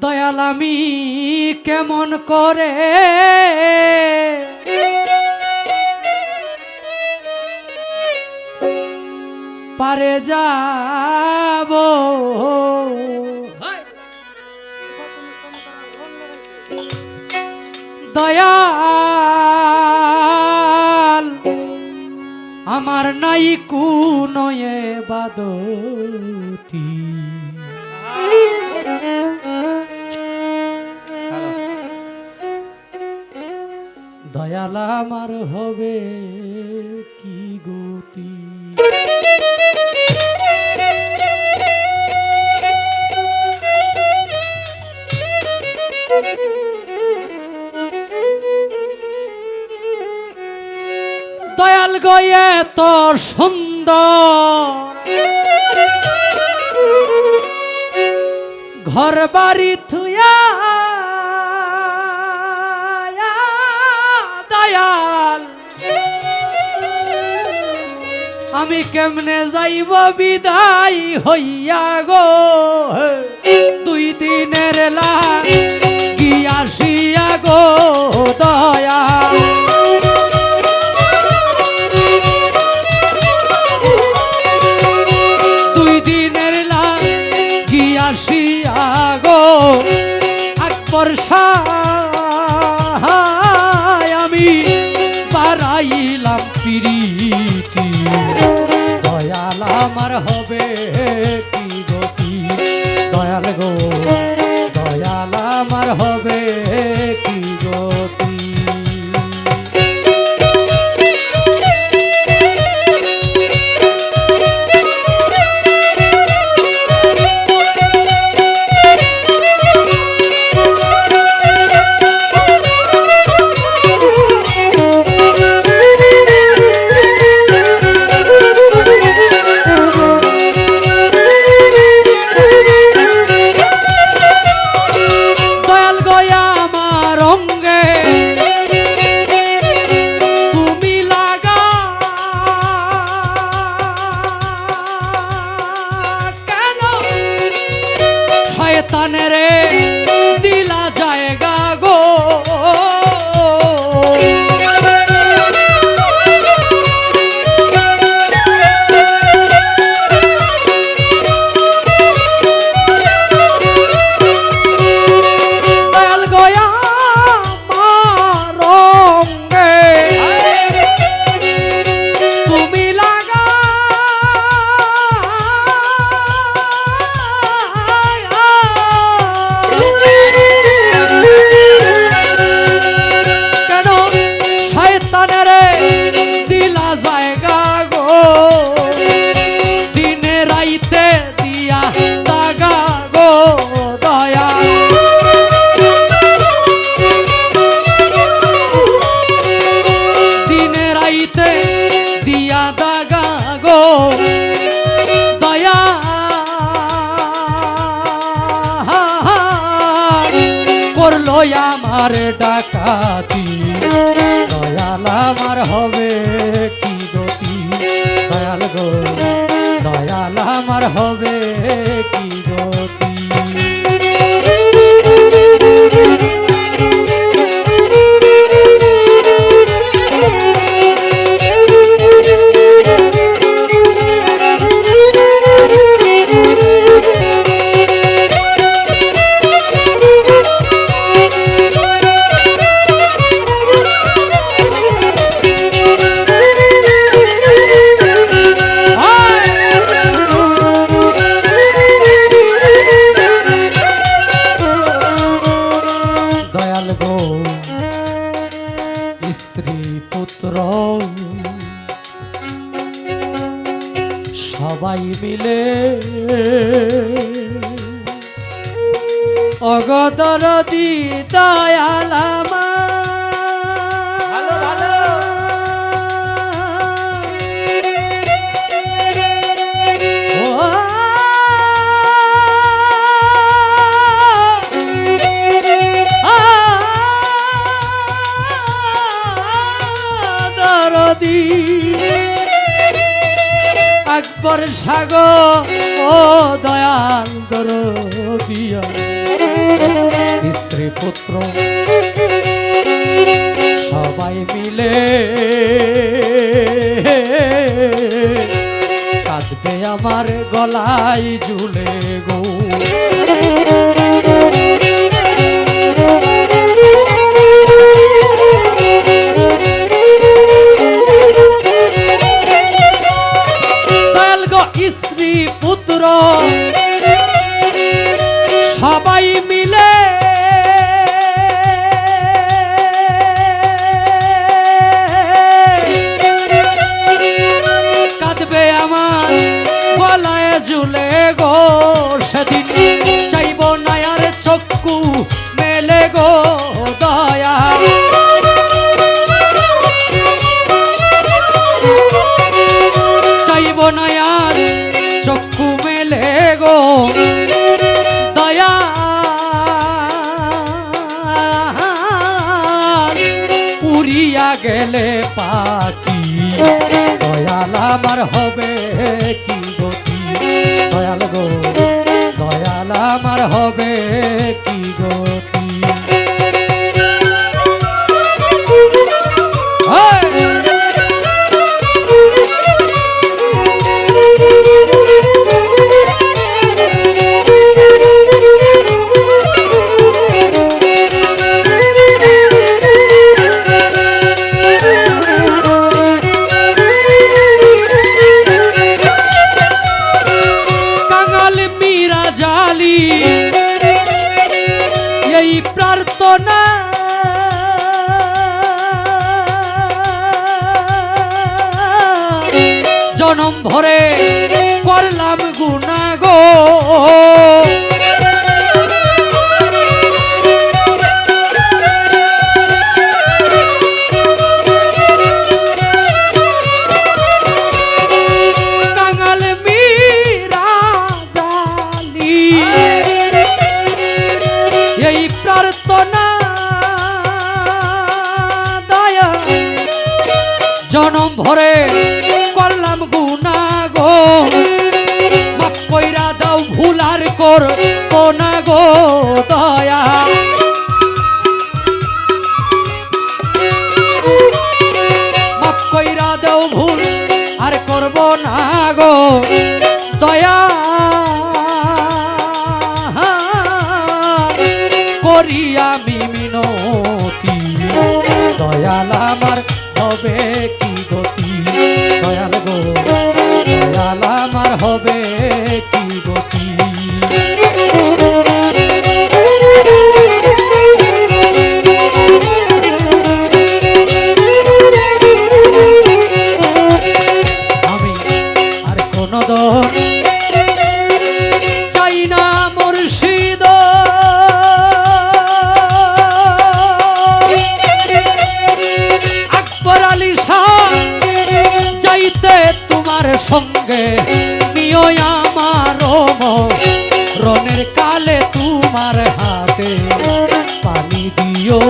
দয়াল আমি কেমন করে? পারে যাব। দয়াল! আমার নাই কুনয়ে বাদতি। দয়াল আমার হবে কি গতি? দয়াল গয়ে তোর সুন্দর। ঘর বাড়ি থুয়া দয়াল। আমি কেমনে যাইব বিদায় হইয়া গো? দুই দিনের লা গিয়াসিয়া গো দয়াল? আমার ডাকাতি। দয়াল আমার হবে কি গতি? দয়াল গো দয়াল আমার হবে কি গতি? গো স্ত্রী পুত্র। সবাই মিলে অগদরদি দয়াল ভালো, আকবর সাগর ও দয়াল দরদিয়া। স্ত্রী পুত্র সবাই মিলে কাঁদবে আমার গলায় ঝুলে গো। আমার হবে কি গতি এই প্রার্থনা জনম ভরে করলাম গুণা দয়া, জনম ভরে করলাম গুনা গো। মাপ কইরা দাও ভুলার কর কোনা গো, দয়া। কইরা দাও ভুল আর করব না গো, দয়া। করি আমি মিনতি। দয়াল আমার হবে কি গতি? দয়াল গো দয়াল আমার হবে কি সঙ্গে নিও আমার রনের কালে তোমার হাতে পানি দিও।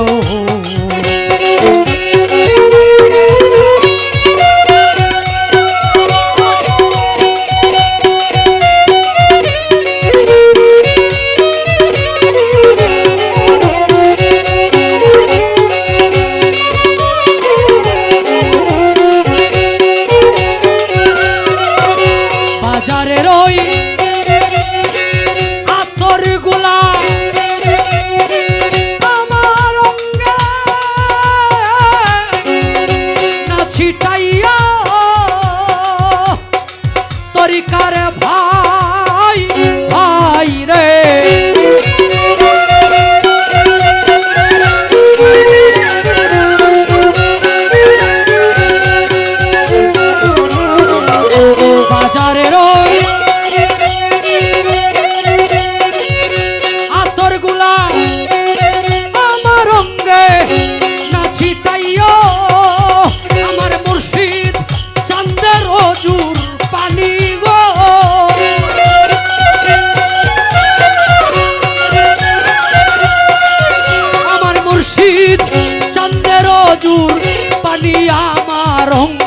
ছো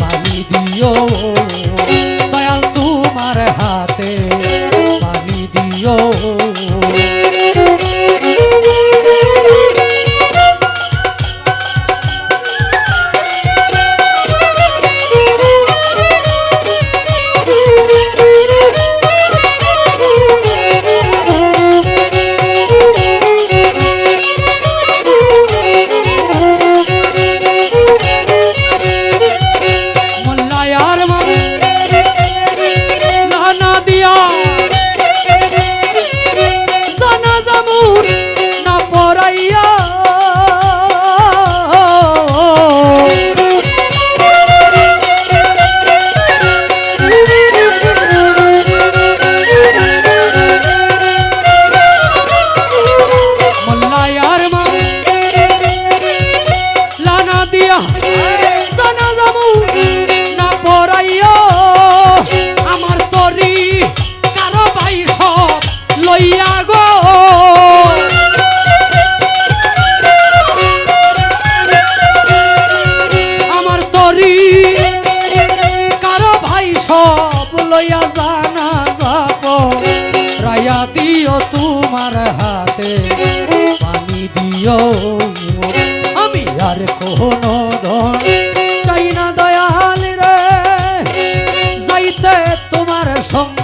পানি দিও দয়াল তোমার হাতে পানি দিও। পড়াইয়া জানা যাব। রায়া দিও তোমার হাতে, পানি দিও। আমি আর কোনো ধন চাই না দয়াল রে, যাইতে তোমার সঙ্গে